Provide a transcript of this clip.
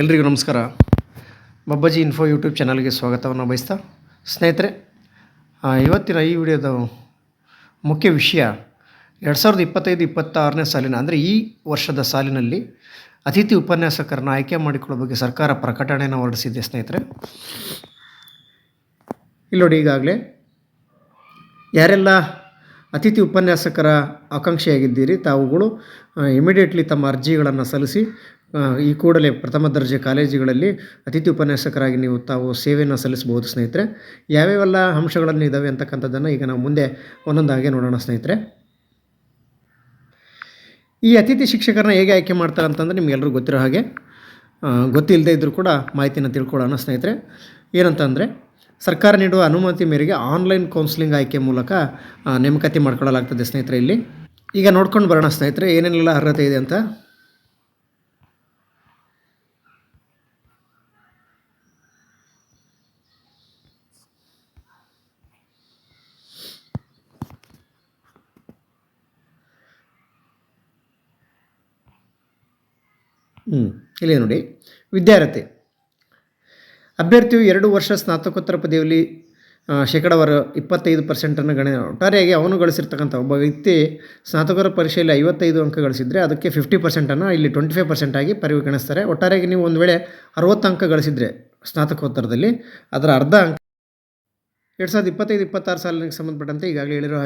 ಎಲ್ರಿಗೂ ನಮಸ್ಕಾರ. ಬಬ್ಬಾಜಿ info YouTube ಚಾನಲ್ಗೆ ಸ್ವಾಗತವನ್ನು ಬಯಸ್ತಾ ಸ್ನೇಹಿತರೆ ಇವತ್ತಿನ ಈ ವಿಡಿಯೋದ ಮುಖ್ಯ ವಿಷಯ ಎರಡು ಸಾವಿರದ ಇಪ್ಪತ್ತೈದು, ಇಪ್ಪತ್ತಾರನೇ ಸಾಲಿನ, ಅಂದರೆ ಈ ವರ್ಷದ ಸಾಲಿನಲ್ಲಿ ಅತಿಥಿ ಉಪನ್ಯಾಸಕರನ್ನು ಆಯ್ಕೆ ಮಾಡಿಕೊಳ್ಳೋ ಬಗ್ಗೆ ಸರ್ಕಾರ ಪ್ರಕಟಣೆಯನ್ನು ಹೊರಡಿಸಿದೆ ಸ್ನೇಹಿತರೆ. ಇಲ್ಲಿ ನೋಡಿ ಈಗಾಗಲೇ, ಯಾರೆಲ್ಲ ಅತಿಥಿ ಉಪನ್ಯಾಸಕರ ಆಕಾಂಕ್ಷೆಯಾಗಿದ್ದೀರಿ, ತಾವುಗಳು ಇಮಿಡಿಯೇಟ್ಲಿ ತಮ್ಮ ಅರ್ಜಿಗಳನ್ನು ಸಲ್ಲಿಸಿ ಈ ಕೂಡಲೇ ಪ್ರಥಮ ದರ್ಜೆ ಕಾಲೇಜುಗಳಲ್ಲಿ ಅತಿಥಿ ಉಪನ್ಯಾಸಕರಾಗಿ ನೀವು ತಾವು ಸೇವೆಯನ್ನು ಸಲ್ಲಿಸಬಹುದು, ಸ್ನೇಹಿತರೆ. ಯಾವ್ಯಾವೆಲ್ಲ ಅಂಶಗಳನ್ನು ಇದ್ದಾವೆ ಅಂತಕ್ಕಂಥದ್ದನ್ನು ಈಗ ನಾವು ಮುಂದೆ ಒಂದೊಂದಾಗೆ ನೋಡೋಣ, ಸ್ನೇಹಿತರೆ. ಈ ಅತಿಥಿ ಶಿಕ್ಷಕರನ್ನ ಹೇಗೆ ಆಯ್ಕೆ ಮಾಡ್ತಾರೆ ಅಂತಂದರೆ ನಿಮಗೆಲ್ಲರೂ ಗೊತ್ತಿರೋ ಹಾಗೆ ಗೊತ್ತಿಲ್ಲದೆ ಇದ್ದರೂ ಕೂಡ ಮಾಹಿತಿನ ತಿಳ್ಕೊಳ್ಳೋಣ, ಸ್ನೇಹಿತರೆ. ಏನಂತಂದರೆ, ಸರ್ಕಾರ ನೀಡುವ ಅನುಮತಿ ಮೇರೆಗೆ ಆನ್ಲೈನ್ ಕೌನ್ಸಿಲಿಂಗ್ ಆಯ್ಕೆ ಮೂಲಕ ನೇಮಕಾತಿ ಮಾಡ್ಕೊಳ್ಳಲಾಗ್ತದೆ, ಸ್ನೇಹಿತರೆ, ಇಲ್ಲಿ. ಈಗ ನೋಡ್ಕೊಂಡು ಬರೋಣ, ಸ್ನೇಹಿತರೆ, ಏನೇನೆಲ್ಲ ಅರ್ಹತೆ ಇದೆ ಅಂತ. ಹ್ಞೂ ಇಲ್ಲಿ ನೋಡಿ. ವಿದ್ಯಾರ್ಥಿ ಅಭ್ಯರ್ಥಿಯು ಎರಡು ವರ್ಷ ಸ್ನಾತಕೋತ್ತರ ಪದವಿಯಲ್ಲಿ ಶೇಕಡಾವಾರು ಇಪ್ಪತ್ತೈದು ಪರ್ಸೆಂಟನ್ನು ಗಣನೆ ಒಟ್ಟಾರೆಯಾಗಿ ಅವನು ಗಳಿಸಿರ್ತಕ್ಕಂಥ ಒಬ್ಬ ವ್ಯಕ್ತಿ ಸ್ನಾತಕೋತ್ತರ ಪರೀಕ್ಷೆಯಲ್ಲಿ ಐವತ್ತೈದು ಅಂಕ ಗಳಿಸಿದರೆ ಅದಕ್ಕೆ ಫಿಫ್ಟಿ ಪರ್ಸೆಂಟನ್ನು ಇಲ್ಲಿ ಟ್ವೆಂಟಿ ಫೈವ್ ಪರ್ಸೆಂಟಾಗಿ ಪರಿಗಣಿಸ್ತಾರೆ ಒಟ್ಟಾರೆಯಾಗಿ ನೀವು ಒಂದು ವೇಳೆ ಅರವತ್ತು ಅಂಕ ಗಳಿಸಿದರೆ ಸ್ನಾತಕೋತ್ತರದಲ್ಲಿ, ಅದರ ಅರ್ಧ ಅಂಕ ಎರಡು ಸಾವಿರದ ಇಪ್ಪತ್ತೈದು, ಇಪ್ಪತ್ತಾರು ಸಾಲಿಗೆ ಸಂಬಂಧಪಟ್ಟಂತೆ ಈಗಾಗಲೇ ಹೇಳಿರೋ